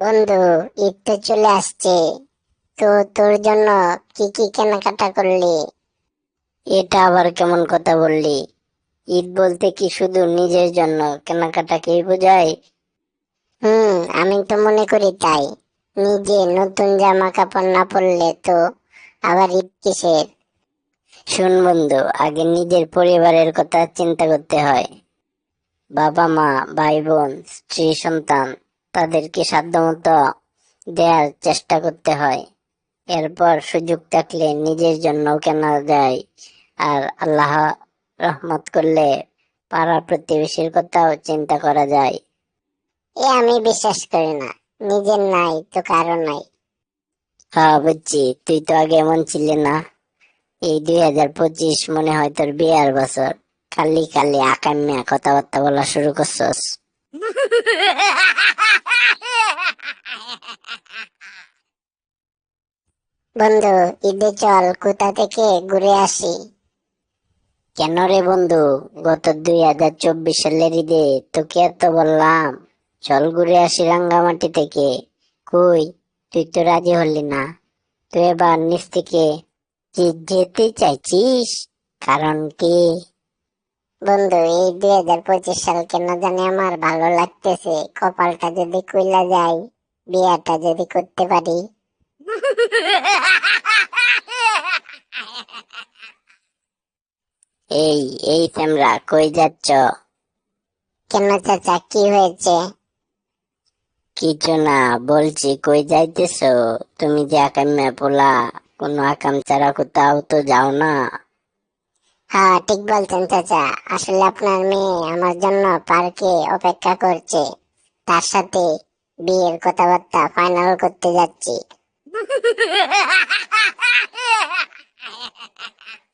বন্ধু ঈদ তো চলে আসছে। তো তোর জন্য কি কি কেনাকাটা করলি? এটা আবার কেমন কথা বললি? ঈদ বলতে কি শুধু নিজের জন্য কেনাকাটাকেই বোঝায়? হুম আমি তো মনে করি তাই। নিজে নতুন জামা কাপড় না পরলে তো আবার ঈদ কিসের? শুন বন্ধু আগে নিজের পরিবারের কথা চিন্তা করতে হয়। বাবা মা ভাই বোন স্ত্রী সন্তান তাদেরকে সাধ্যমতো দেওয়ার চেষ্টা করতে হয়। এরপর সুযোগ থাকলে নিজের জন্য কেনা যায়। আর আল্লাহ রহমত করলে পাড়া প্রতিবেশীর কথাও চিন্তা করা যায়। এ আমি বিশ্বাস করি না নিজের নাই তো কারও নাই। হ্যাঁ বুঝছি তুই তো আগে এমন ছিলি না। এই দুই হাজার পঁচিশ মনে হয় তোর বিয়ার বছর। খালি খালি আকাম্যা কথাবার্তা বলা শুরু করছস। বন্ধু, ঈদে চল, কোথা থেকে ঘুরে আসি? কেন রে বন্ধু? গত দুই হাজার চব্বিশ সালের ঈদে তোকে এত বললাম। চল ঘুরে আসি রাঙ্গামাটি থেকে। কই? তুই তো রাজি হলি না। তুই এবার নিচ থেকে যেতে চাইছিস? কারণ কি? বন্ধু এই দুই হাজার পঁচিশ সাল কেন জানি আমার ভালো লাগতেছে? কপালটা যদি কইলা যায় বিয়াটা যদি করতে পারি। এই এই তোমরা কই যাচ্ছ? কেন চাচা কি হয়েছে? কিছু না বলছি কই যাইতেছো? তুমি যে আকাম্যা পোলা কোনো আকাম ছাড়া কোথাও তো যাও না। হ্যাঁ ঠিক বলছেন চাচা। আসলে আপনার মেয়ে আমার জন্য পার্কে অপেক্ষা করছে। তার সাথে বিয়ের কথাবার্তা ফাইনাল করতে যাচ্ছি।